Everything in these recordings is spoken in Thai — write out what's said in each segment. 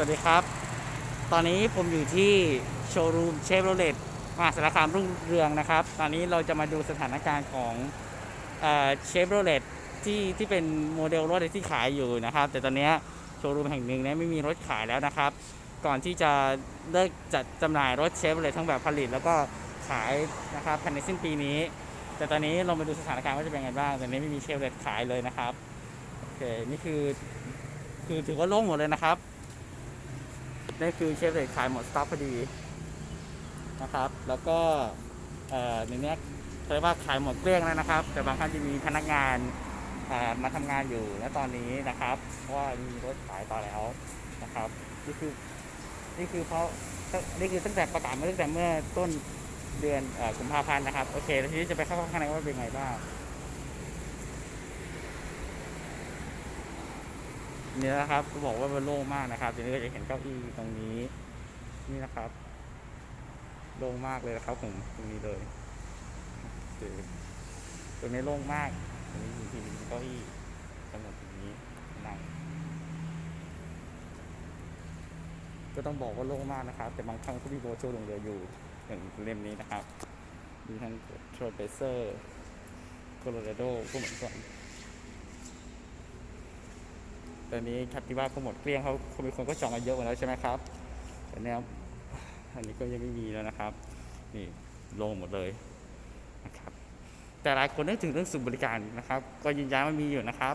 วัสดีครับ ตอนนี้ผมอยู่ที่โชว์รูมเชฟโรเลตมหาสารคามรุ่งเรืองนะครับ ตอนนี้เราจะมาดูสถานการณ์ของเชฟโรเลตที่ที่เป็นโมเดลรถที่ขายอยู่นะครับ แต่ตอนนี้โชว์รูมแห่งหนึ่งนี่ยไม่มีรถขายแล้วนะครับ ก่อนที่จะเลิกจัดจำหน่ายรถเชฟโรเลตทั้งแบบผลิตแล้วก็ขายนะครับภายในสิ้นปีนี้ แต่ตอนนี้เรามาดูสถานการณ์ว่าจะเป็นไงบ้างตอนนี้ไม่มีเชฟโรเลตขายเลยนะครับโอเคนี่คือคือถือว่าโล่งหมดเลยนะครับ นี่คือเชฟเลตขายหมดสต็อกพอดีนะครับ แล้วก็ในนี้เรียกว่าขายหมดเกลี้ยงแล้วนะครับ แต่บางครั้งจะมีพนักงานมาทำงานอยู่ณตอนนี้นะครับ เพราะว่ามีรถขายต่อแล้วนะครับนี่คือนี่คือเพราะนี่คือตั้งแต่ประกาศมาตั้งแต่เมื่อต้นเดือนกุมภาพันธ์นะครับ โอเค แล้วทีนี้จะไปเข้าข้างในว่าเป็นไงบ้าง เนี่ยนะครับจะบอกว่ามันโล่งมากนะครับทีนี้ก็จะเห็นเก้าอี้ตรงนี้ นี่นะครับ โล่งมากเลยนะครับผมตรงนี้เลยโอเคตรงนี้โล่งมากตรงนี้มีทีวีมีเก้าอี้ทั้งหมดตรงนี้นั่งก็ต้องบอกว่าโล่งมากนะครับ แต่บางครั้งก็มีโบโชลงเรืออยู่อย่างเล่มนี้นะครับ มีทั้งโทรเปเซอร์โคโลราโดก็เหมือนกัน ตอนนี้คัตติว่าก็หมดเกลี้ยงเขาเขามีคนก็จองกันเยอะหมดแล้วใช่ไหมครับแต่แนวอันนี้ก็ยังไม่มีแล้วนะครับ นี่ลงหมดเลยนะครับ แต่หลายคนนึกถึงเรื่องศูนย์บริการนะครับ ก็ยืนยันว่ามีอยู่นะครับ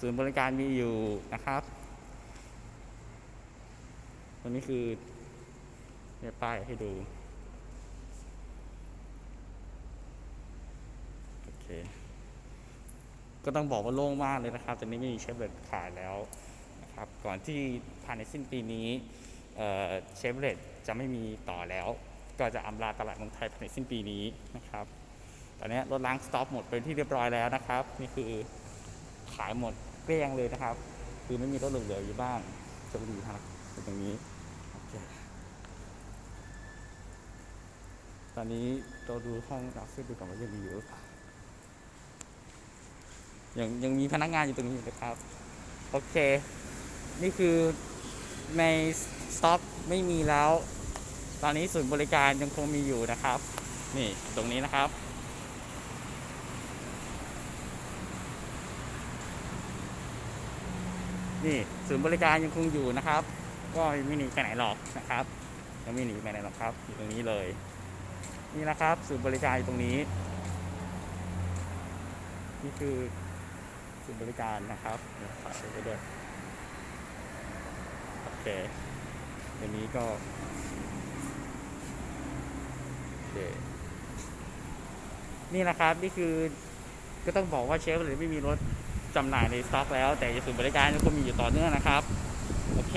ศูนย์บริการมีอยู่นะครับตัวนี้คือเนี่ยป้ายให้ดูโอเค ก็ต้องบอกว่าโล่งมากเลยนะครับตอนนี้ไม่มีเชฟเบรดขายแล้วนะครับก่อนที่ภายในสิ้นปีนี้เชฟเลตจะไม่มีต่อแล้ว ก็จะอำลาตลาดเมืองไทยภายในสิ้นปีนี้นะครับ ตอนนี้รถล้างสต็อกหมดเป็นที่เรียบร้อยแล้วนะครับ นี่คือขายหมดเกลี้ยงเลยนะครับ คือไม่มีรถเหลืออยู่บ้างจะดูครับตรงนี้ตอนนี้เราดูห้องออฟฟิศดูก่อนว่ายังมีอยู่หรือเปล่า ยังยังมีพนักงานอยู่ตรงนี้นะครับ โอเค นี่คือในสต็อกไม่มีแล้ว ตอนนี้ศูนย์บริการยังคงมีอยู่นะครับ นี่ตรงนี้นะครับนี่ศูนย์บริการยังคงอยู่นะครับ ก็ไม่หนีไปไหนหรอกนะครับยังไม่หนีไปไหนหรอกครับอยู่ตรงนี้เลย นี่นะครับศูนย์บริการอยู่ตรงนี้ นี่คือ ศูนย์บริการนะครับเดี๋ยวฝากไว้ด้วยโอเคเดี๋ยวนี้ก็โอเคนี่นะครับนี่คือก็ต้องบอกว่าเชฟเลยไม่มีรถจำหน่ายในสต็อกแล้ว แต่ศูนย์บริการยังคงมีอยู่ต่อเนื่องนะครับ โอเค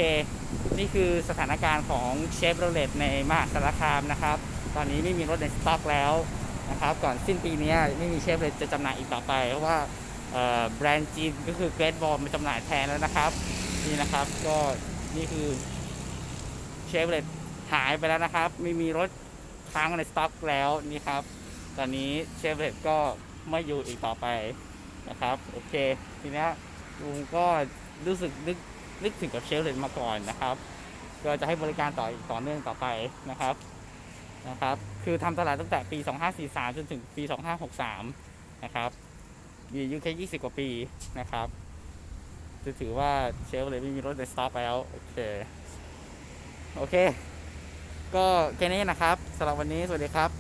นี่คือสถานการณ์ของเชฟโรเลตในมหาสารคามนะครับ ตอนนี้ไม่มีรถในสต็อกแล้วนะครับ ก่อนสิ้นปีนี้ไม่มีเชฟเลยจะจำหน่ายอีกต่อไป เพราะว่า แบรนด์จีนก็คือเกรดบอลมาจำหน่ายแทนแล้วนะครับ นี่นะครับก็นี่คือเชฟเลตหายไปแล้วนะครับ ไม่มีรถค้างในสต็อกแล้วนี่ครับ ตอนนี้เชฟเลตก็ไม่อยู่อีกต่อไปนะครับ โอเค ทีนี้ลุงก็รู้สึกนึกนึกถึงกับเชฟเลตมาก่อนนะครับ ก็จะให้บริการต่อต่อเนื่องต่อไปนะครับนะครับ คือทำตลาดตั้งแต่ปี 2543 จนถึงปี 2563 นะครับ มีอายุแค่20 กว่าปีนะครับจะถือว่าเชลเลยไม่มีรถในสต็อกแล้ว โอเค โอเค ก็แค่นี้นะครับสำหรับวันนี้สวัสดีครับ